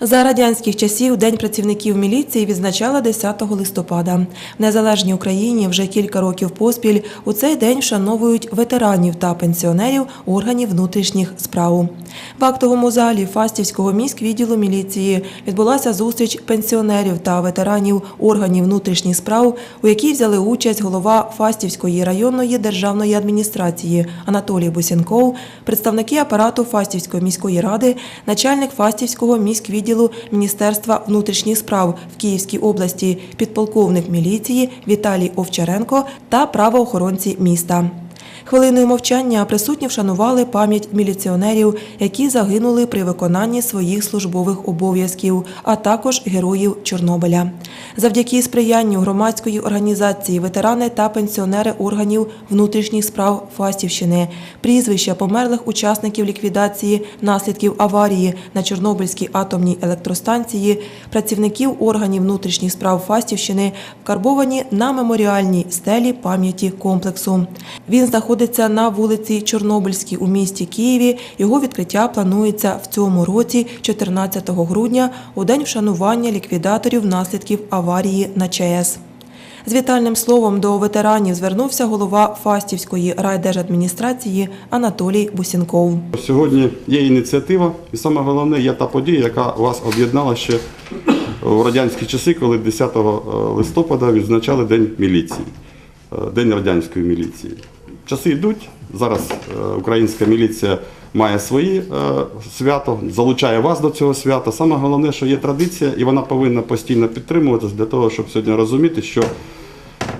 За радянських часів День працівників міліції відзначали 10 листопада. В незалежній Україні вже кілька років поспіль у цей день вшановують ветеранів та пенсіонерів органів внутрішніх справ. В актовому залі Фастівського міськвідділу міліції відбулася зустріч пенсіонерів та ветеранів органів внутрішніх справ, у якій взяли участь голова Фастівської районної державної адміністрації Анатолій Бусінков, представники апарату Фастівської міської ради, начальник Фастівського міськвідділу Міністерства внутрішніх справ в Київській області, підполковник міліції Віталій Овчаренко та правоохоронці міста. Хвилиною мовчання присутні вшанували пам'ять міліціонерів, які загинули при виконанні своїх службових обов'язків, а також героїв Чорнобиля. Завдяки сприянню громадської організації ветерани та пенсіонери органів внутрішніх справ Фастівщини, прізвища померлих учасників ліквідації наслідків аварії на Чорнобильській атомній електростанції, працівників органів внутрішніх справ Фастівщини вкарбовані на меморіальній стелі пам'яті комплексу. Він знаходиться на вулиці Чорнобильській у місті Києві. Його відкриття планується в цьому році, 14 грудня, у день вшанування ліквідаторів наслідків аварії на ЧАЕС. З вітальним словом до ветеранів звернувся голова Фастівської райдержадміністрації Анатолій Бусінков. Сьогодні є ініціатива, і саме головне є та подія, яка вас об'єднала ще у радянські часи, коли 10 листопада відзначали День міліції, е, День радянської міліції. Часи йдуть. Зараз е, українська міліція має свої е, свято, залучає вас до цього свята. Саме головне, що є традиція, і вона повинна постійно підтримуватись для того, щоб сьогодні розуміти, що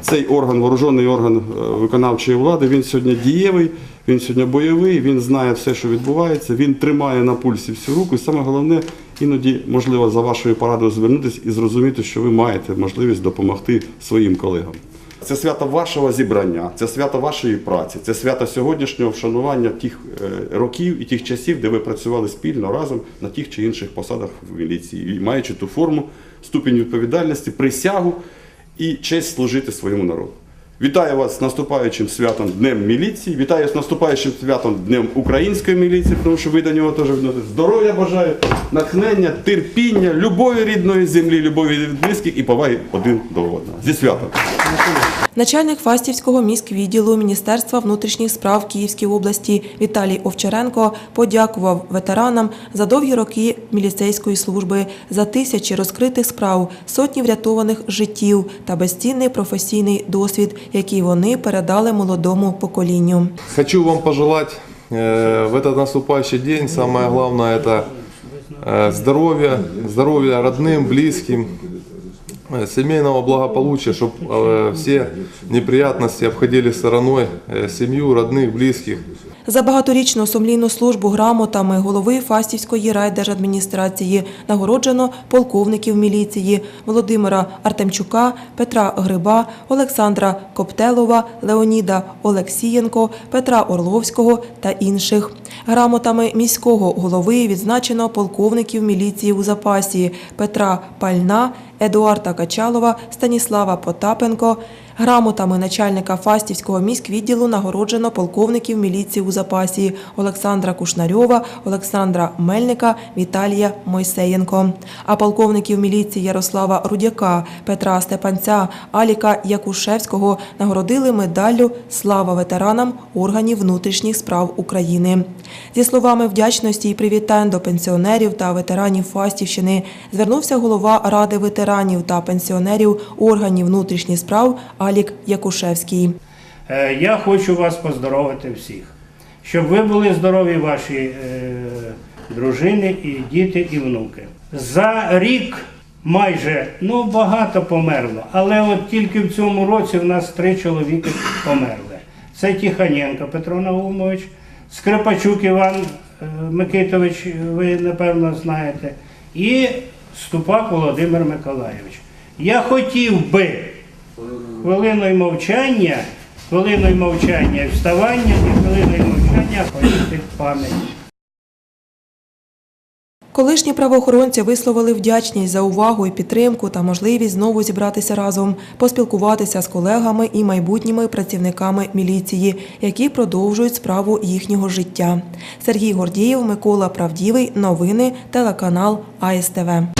цей орган, вооружений орган е, виконавчої влади, він сьогодні дієвий, він сьогодні бойовий, він знає все, що відбувається, він тримає на пульсі всю руку. І саме головне, іноді можливо за вашою порадою звернутися і зрозуміти, що ви маєте можливість допомогти своїм колегам. Це свято вашого зібрання, це свято вашої праці, це свято сьогоднішнього вшанування тих е, років і тих часів, де ви працювали спільно разом на тих чи інших посадах в міліції, і маючи ту форму, ступінь відповідальності, присягу і честь служити своєму народу. Вітаю вас з наступаючим святом Днем міліції, вітаю з наступаючим святом Днем української міліції, тому що ви до нього теж відносите. Здоров'я бажаю, натхнення, терпіння, любові рідної землі, любові від близьких і поваги один до одного. Зі святом! Начальник Фастівського міськвідділу Міністерства внутрішніх справ Київської області Віталій Овчаренко подякував ветеранам за довгі роки міліцейської служби, за тисячі розкритих справ, сотні врятованих життів та безцінний професійний досвід, який вони передали молодому поколінню. Хочу вам пожелать э, в этот наступающий день, самое главное это э, здоровья, здоровья родным, близким, э, семейного благополучия, чтобы все неприятности обходили стороной э, семью, родных, близких. За багаторічну сумлінну службу грамотами голови Фастівської райдержадміністрації нагороджено полковників міліції Володимира Артемчука, Петра Гриба, Олександра Коптелова, Леоніда Олексієнко, Петра Орловського та інших. Грамотами міського голови відзначено полковників міліції у запасі Петра Пальна, Едуарда Качалова, Станіслава Потапенко. Грамотами начальника Фастівського міськвідділу нагороджено полковників міліції у запасі Олександра Кушнарьова, Олександра Мельника, Віталія Мойсеєнко. А полковників міліції Ярослава Рудяка, Петра Степанця, Аліка Якушевського нагородили медаллю Слава ветеранам органів внутрішніх справ України. Зі словами вдячності і привітань до пенсіонерів та ветеранів Фастівщини звернувся голова Ради ветеранів та пенсіонерів органів внутрішніх справ Алік Якушевський. Е, Я хочу вас поздоровити всіх, щоб ви були здорові, ваші е, дружини, і діти, і внуки. За рік майже ну багато померло, але от тільки в цьому році в нас три чоловіки померли. Це Тиханенко Петро Наумович, Скрипачук Іван е, Микитович, ви напевно знаєте, і Ступак Володимир Миколайович. Я хотів би хвилиною мовчання, хвилиною мовчання вставання і хвилиною мовчання почути пам'ять. Колишні правоохоронці висловили вдячність за увагу і підтримку та можливість знову зібратися разом, поспілкуватися з колегами і майбутніми працівниками міліції, які продовжують справу їхнього життя. Сергій Гордієв, Микола Правдівий. Новини телеканал АСТВ.